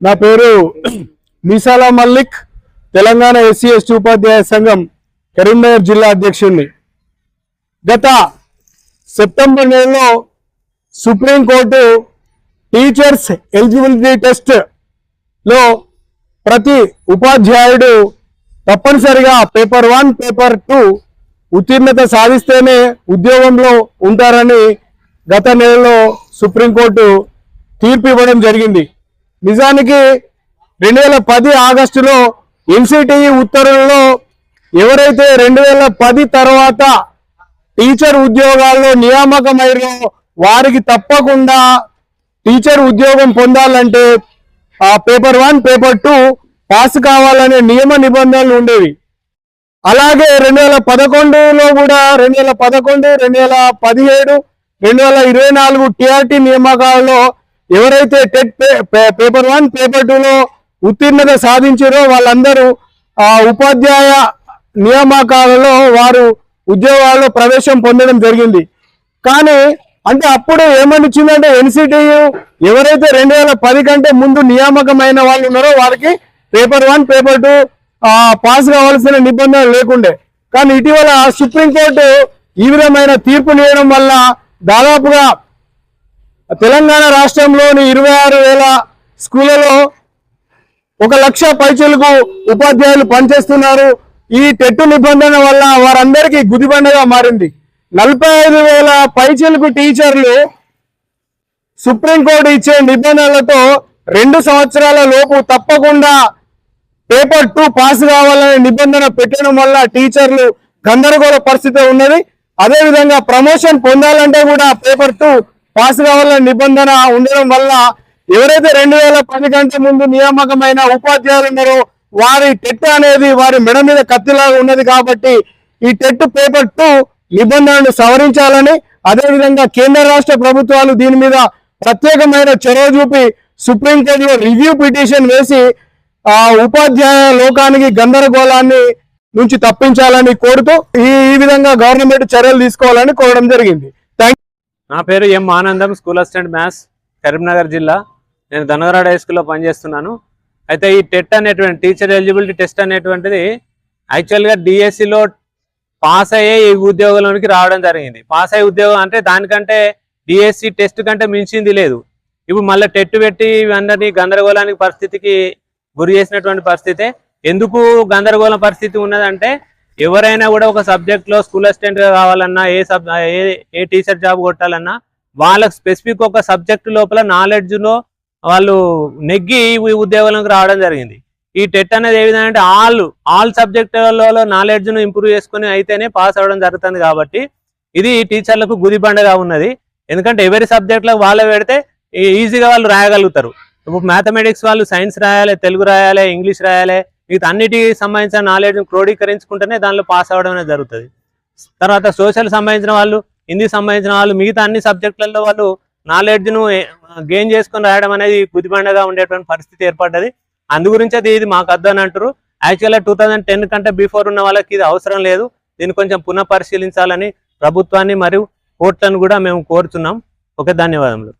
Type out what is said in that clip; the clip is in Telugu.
నా పేరు మీసాలా మల్లిక్ తెలంగాణ ఎస్సీ ఎస్టీ ఉపాధ్యాయ సంఘం కరీంనగర్ జిల్లా అధ్యక్షుడిని గత సెప్టెంబర్ నెలలో సుప్రీంకోర్టు టీచర్స్ ఎలిజిబిలిటీ టెస్ట్లో ప్రతి ఉపాధ్యాయుడు తప్పనిసరిగా పేపర్ వన్ పేపర్ టూ ఉత్తీర్ణత సాధిస్తేనే ఉద్యోగంలో ఉంటారని గత నెలలో సుప్రీంకోర్టు తీర్పు ఇవ్వడం జరిగింది. నిజానికి రెండు వేల పది ఆగస్టులో ఎన్సిటిఈ ఉత్తర్వుల్లో ఎవరైతే రెండు వేల పది తర్వాత టీచర్ ఉద్యోగాల్లో నియామకమైరో వారికి తప్పకుండా టీచర్ ఉద్యోగం పొందాలంటే ఆ paper one paper two pass కావాలనే నియమ నిబంధనలు ఉండేవి. అలాగే రెండు వేల పదకొండులో కూడా రెండు వేల పదకొండు రెండు వేల పదిహేడు రెండు వేల ఇరవై నాలుగు టిఆర్టీ నియామకాలలో ఎవరైతే టెట్ పే- పే- పేపర్ వన్ పేపర్ టూలో ఉత్తీర్ణత సాధించారో వాళ్ళందరూ ఆ ఉపాధ్యాయ నియామకాలలో వారు ఉద్యోగాల్లో ప్రవేశం పొందడం జరిగింది. కానీ అంటే అప్పుడు ఏమనిచ్చిందంటే ఎన్సిటియు ఎవరైతే రెండు వేల పది కంటే ముందు నియామకమైన వాళ్ళు ఉన్నారో వారికి paper one paper two pass కావాల్సిన నిబంధనలు లేకుండే. కానీ ఇటీవల సుప్రీంకోర్టు ఈ విధమైన తీర్పునియడం వల్ల దాదాపుగా తెలంగాణ రాష్ట్రంలోని ఇరవై ఆరు వేల స్కూళ్ళలో ఒక లక్ష పైచలకు ఉపాధ్యాయులు పనిచేస్తున్నారు. ఈ టెట్టు నిబంధన వల్ల వారందరికీ గుదిబండగా మారింది. నలభై ఐదు వేల పైచలకు టీచర్లు సుప్రీంకోర్టు ఇచ్చే నిబంధనలతో రెండు సంవత్సరాల లోపు తప్పకుండా పేపర్ టూ పాస్ కావాలనే నిబంధన పెట్టడం వల్ల టీచర్లు గందరగోళ పరిస్థితి ఉన్నది. అదేవిధంగా ప్రమోషన్ పొందాలంటే కూడా పేపర్ టూ పాస్ కావాలన్న నిబంధన ఉండడం వల్ల ఎవరైతే రెండు వేల పది కంటే ముందు నియామకమైన ఉపాధ్యాయులు ఉన్నారో వారి టెట్ అనేది వారి మెడ మీద కత్తిలాగా ఉన్నది కాబట్టి ఈ టెట్ పేపర్ టూ నిబంధనలు సవరించాలని అదే విధంగా కేంద్ర రాష్ట్ర ప్రభుత్వాలు దీని మీద ప్రత్యేకమైన చొరవ చూపి సుప్రీంకోర్టులో రివ్యూ పిటిషన్ వేసి ఆ ఉపాధ్యాయ లోకానికి గందరగోళాన్ని నుంచి తప్పించాలని కోరుతూ ఈ విధంగా గవర్నమెంట్ చర్యలు తీసుకోవాలని కోరడం జరిగింది. నా పేరు ఎం ఆనందం స్కూల్ అసిస్టెంట్ మ్యాథ్స్ కరీంనగర్ జిల్లా. నేను ధనగరాడ హై స్కూల్లో పనిచేస్తున్నాను. అయితే ఈ టెట్ అనేటువంటి టీచర్ ఎలిజిబిలిటీ టెస్ట్ అనేటువంటిది యాక్చువల్గా డిఎస్సిలో పాస్ అయ్యే ఈ ఉద్యోగంలోనికి రావడం జరిగింది. పాస్ అయ్యే ఉద్యోగం అంటే దానికంటే డిఎస్సి టెస్ట్ కంటే మించింది లేదు. ఇప్పుడు మళ్ళీ టెట్ పెట్టి ఇవన్నీ గందరగోళానికి పరిస్థితికి గురి చేసినటువంటి పరిస్థితే ఎందుకు గందరగోళం పరిస్థితి ఉన్నదంటే ఎవరైనా కూడా ఒక సబ్జెక్ట్లో స్కూల్ అసిస్టెంట్గా కావాలన్నా ఏ సబ్ ఏ ఏ టీచర్ జాబ్ కొట్టాలన్నా వాళ్ళకి స్పెసిఫిక్ ఒక సబ్జెక్ట్ లోపల నాలెడ్జ్లో వాళ్ళు నెగ్గి ఈ రావడం జరిగింది. ఈ టెట్ అనేది ఏ విధంగా అంటే ఆల్ ఆల్ సబ్జెక్టులలో నాలెడ్జ్ను ఇంప్రూవ్ చేసుకుని అయితేనే పాస్ అవ్వడం జరుగుతుంది కాబట్టి ఇది టీచర్లకు గుదిబండగా ఉన్నది. ఎందుకంటే ఎవరి సబ్జెక్టులకు వాళ్ళు పెడితే ఈజీగా వాళ్ళు రాయగలుగుతారు. ఇప్పుడు మ్యాథమెటిక్స్ వాళ్ళు సైన్స్ రాయాలి తెలుగు రాయాలి ఇంగ్లీష్ రాయాలి మిగతా అన్నిటికి సంబంధించిన నాలెడ్జ్ క్రోడీకరించుకుంటేనే దానిలో పాస్ అవ్వడం అనేది జరుగుతుంది. తర్వాత సోషల్ సంబంధించిన వాళ్ళు హిందీ సంబంధించిన వాళ్ళు మిగతా అన్ని సబ్జెక్టులలో వాళ్ళు నాలెడ్జ్ను గెయిన్ చేసుకొని రాయడం అనేది గుదిబండగా ఉండేటువంటి పరిస్థితి ఏర్పడ్డది. అందు గురించి అది ఇది మాకు అద్దు అని అంటారు యాక్చువల్గా టూ థౌజండ్ టెన్ కంటే బిఫోర్ ఉన్న వాళ్ళకి ఇది అవసరం లేదు. దీన్ని కొంచెం పునః పరిశీలించాలని ప్రభుత్వాన్ని మరియు కోర్టులను కూడా మేము కోరుతున్నాం ఓకే ధన్యవాదములు.